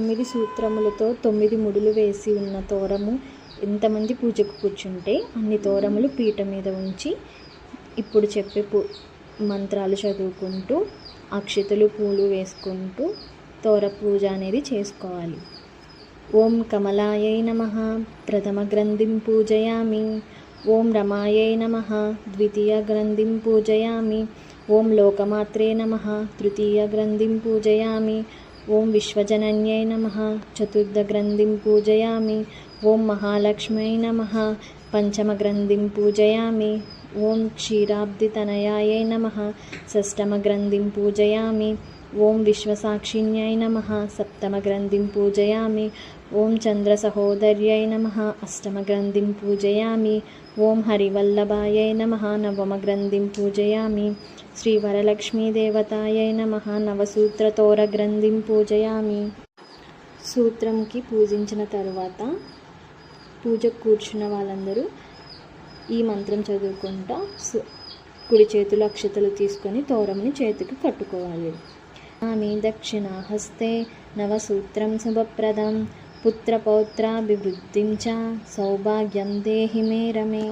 తొమ్మిది సూత్రములతో తొమ్మిది ముడులు వేసి ఉన్న తోరము ఎంతమంది పూజకు కూర్చుంటే అన్ని తోరములు పీట మీద ఉంచి ఇప్పుడు చెప్పే పు మంత్రాలు చదువుకుంటూ అక్షతలు పూలు వేసుకుంటూ తోర పూజ అనేది చేసుకోవాలి. ఓం కమలాయై నమ. ప్రథమ గ్రంథిం పూజయామి. ఓం రమాయై నమ. ద్వితీయ గ్రంథిం పూజయామి. ఓం లోకమాత్రే నమ. తృతీయ గ్రంథిం పూజయామి. ఓం విశ్వజనన్యై నమ. చతుర్థ గ్రంథిం పూజయామి. ఓం మహాలక్ష్మై నమ. పంచమ గ్రంథిం పూజయామి. ఓం క్షీరాబ్దితనయాయై నమ. షష్టమ గ్రంథిం పూజయామి. ఓం విశ్వసాక్షిణ్యై నమ. సప్తమ గ్రంథిం పూజయామి. ఓం చంద్రసహోదర్యై నమ. అష్టమ గ్రంథిం పూజయామి. ఓం హరివల్లభాయై నమ. నవమ గ్రంథిం పూజయామి. శ్రీ వరలక్ష్మీదేవతాయై నమ నవసూత్రతోర గ్రంథిం పూజయామి సూత్రంకి పూజించిన తరువాత పూజకు కూర్చున్న వాళ్ళందరూ ఈ మంత్రం చదువుకుంటా సు- కుడి చేతులు అక్షతలు తీసుకొని తోరంని చేతికి కట్టుకోవాలి. ఆమె దక్షిణాహస్తే నవసూత్రం శుభప్రదం పుత్రపౌత్రాభివృద్ధిం చ సౌభాగ్యం దేహి మే రమే।